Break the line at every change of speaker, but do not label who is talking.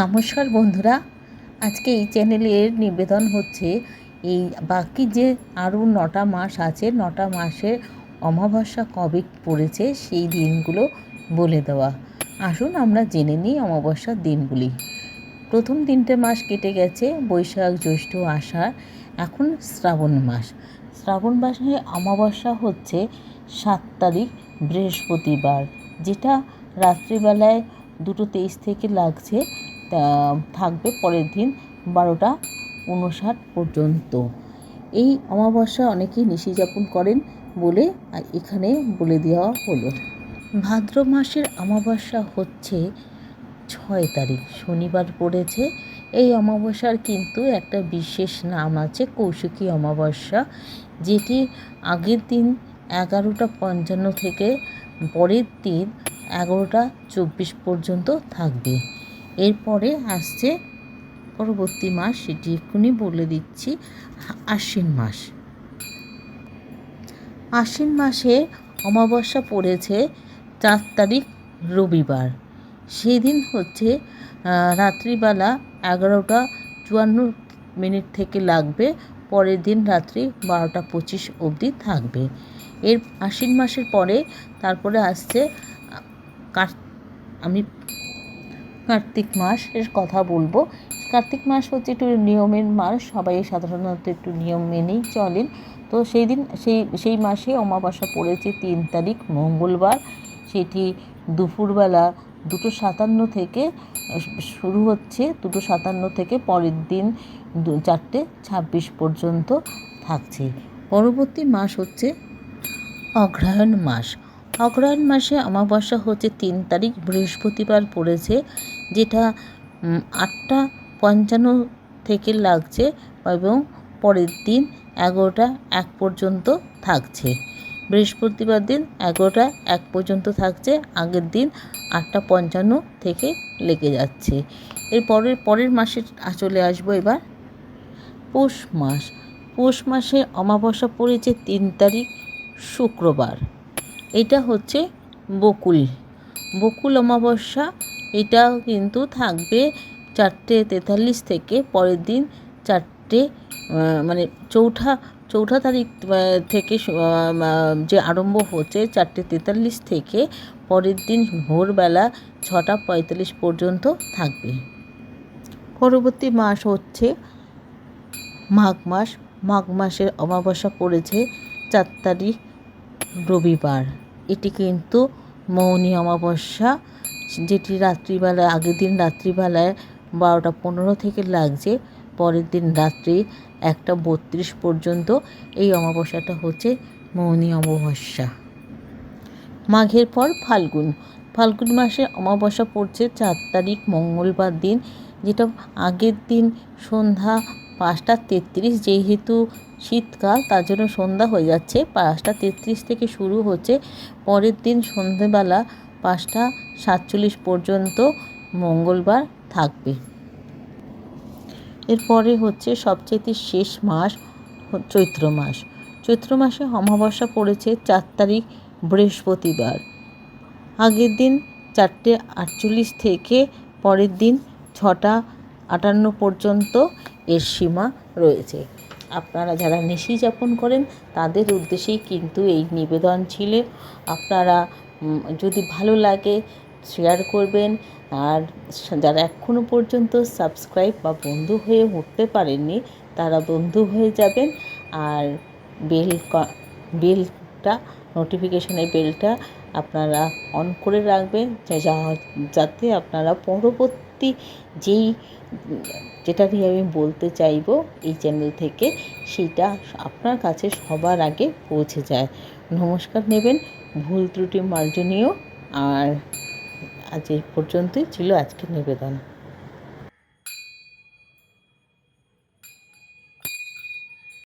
নমস্কার বন্ধুরা। আজকে এই চ্যানেলের নিবেদন হচ্ছে, এই বাকি যে আরও নটা মাস আছে, নটা মাসের অমাবস্যা কবে পড়েছে সেই দিনগুলো বলে দেওয়া। আসুন আমরা জেনে নিই অমাবস্যার দিনগুলি। প্রথম তিনটে মাস কেটে গেছে, বৈশাখ, জ্যৈষ্ঠ, আষাঢ়, এখন শ্রাবণ মাস। শ্রাবণ মাসে অমাবস্যা হচ্ছে সাত তারিখ, বৃহস্পতিবার, যেটা রাত্রিবেলায় দুটো তেইশ থেকে লাগছে থাকবে পরের দিন বারোটা উনষাট পর্যন্ত। এই অমাবস্যা অনেকেই নিশি যাপন করেন বলে এখানে বলে দেওয়া হলো। ভাদ্র মাসের অমাবস্যা হচ্ছে ছয় তারিখ, শনিবার পড়েছে। এই অমাবস্যার কিন্তু একটা বিশেষ নাম আছে, কৌশিকী অমাবস্যা, যেটি আগের দিন এগারোটা পঞ্চান্ন থেকে পরের দিন এগারোটা চব্বিশ পর্যন্ত থাকবে। এরপরে আসছে পরবর্তী মাস, সেটি এক্ষুনি বলে দিচ্ছি, আশ্বিন মাস। আশ্বিন মাসে অমাবস্যা পড়েছে, চার তারিখ রবিবার। সেদিন হচ্ছে রাত্রিবেলা এগারোটা চুয়ান্ন মিনিট থেকে লাগবে, পরের দিন রাত্রি বারোটা পঁচিশ অবধি থাকবে। এর আশ্বিন মাসের পরে তারপরে আসছে আমি কার্তিক মাসের কথা বলব। কার্তিক মাস হচ্ছে একটু নিয়মের মাস, সবাই সাধারণত একটু নিয়ম মেনেই চলেন। তো সেই দিন, সেই সেই মাসে অমাবস্যা পড়েছে তিন তারিখ, মঙ্গলবার। সেটি দুপুরবেলা দুটো সাতান্ন থেকে শুরু হচ্ছে দুটো সাতান্ন থেকে পরের দিন দু, চারটে ছাব্বিশ পর্যন্ত থাকছে। পরবর্তী মাস হচ্ছে অগ্রহায়ণ মাস। অগ্রহায়ণ মাসে অমাবস্যা হচ্ছে তিন তারিখ, বৃহস্পতিবার পড়েছে, যেটা আটটা পঞ্চান্ন থেকে লাগছে এবং পরের দিন এগারোটা এক পর্যন্ত থাকছে। বৃহস্পতিবার দিন এগারোটা এক পর্যন্ত থাকছে, আগের দিন আটটা পঞ্চান্ন থেকে লেগে যাচ্ছে। এর পরের পরের মাসে চলে আসব এবার। পৌষ মাস, পৌষ মাসে অমাবস্যা পড়েছে তিন তারিখ, শুক্রবার। এটা হচ্ছে বকুল। বকুল অমাবস্যা এটা কিন্তু থাকবে চারটে তেতাল্লিশ থেকে পরের দিন চারটে মানে চৌঠা চৌঠা তারিখ থেকে যে আরম্ভ হচ্ছে চারটে তেতাল্লিশ থেকে পরের দিন ভোরবেলা ছটা পঁয়তাল্লিশ পর্যন্ত থাকবে। পরবর্তী মাস হচ্ছে মাঘ মাস। মাঘ মাসের অমাবস্যা পড়েছে চার তারিখ রবিবার। এটি কিন্তু মৌনী অমাবস্যা, যেটি রাত্রিবেলায়, আগের দিন রাত্রিবেলায় বারোটা পনেরো থেকে লাগছে, পরের দিন রাত্রি একটা বত্রিশ পর্যন্ত এই অমাবস্যাটা হচ্ছে মৌনী অমাবস্যা। মাঘের পর ফাল্গুন। ফাল্গুন মাসে অমাবস্যা পড়ছে চার তারিখ মঙ্গলবার দিন, যেটা আগের দিন সন্ধ্যা পাঁচটা তেত্রিশ যেহেতু শীতকাল, তার জন্য সন্ধ্যা হয়ে যাচ্ছে। পাঁচটা তেত্রিশ থেকে শুরু হচ্ছে। পরের দিন সন্ধেবেলা পাঁচটা সাতচল্লিশ পর্যন্ত মঙ্গলবার থাকবে। এরপরে হচ্ছে সবচেয়ে শেষ মাস, চৈত্র মাস। চৈত্র মাসে অমাবস্যা পড়েছে চার তারিখ, বৃহস্পতিবার। আগের দিন চারটে আটচল্লিশ থেকে পরের দিন ছটা আটান্ন পর্যন্ত এর সীমা রয়েছে। আপনারা যারা নিশি যাপন করেন, তাদের উদ্দেশ্যেই কিন্তু এই নিবেদন ছিল। আপনারা যদি ভালো লাগে শেয়ার করবেন। আর যারা এখনও পর্যন্ত সাবস্ক্রাইব বা বন্ধু হয়ে উঠতে পারেননি, তারা বন্ধু হয়ে যাবেন। আর বেল বেলটা নোটিফিকেশনের বেলটা আপনারা অন করে রাখবেন। যাতে আপনারা পরবর্তী যেই, যেটা নিয়ে আমি বলতে চাইব এই চ্যানেল থেকে, সেটা আপনার কাছে সবার আগে পৌঁছে যায়। নমস্কার নেবেন, ভুল ত্রুটি মার্জনীয়। আর আজ এই পর্যন্তই ছিল আজকের নিবেদন।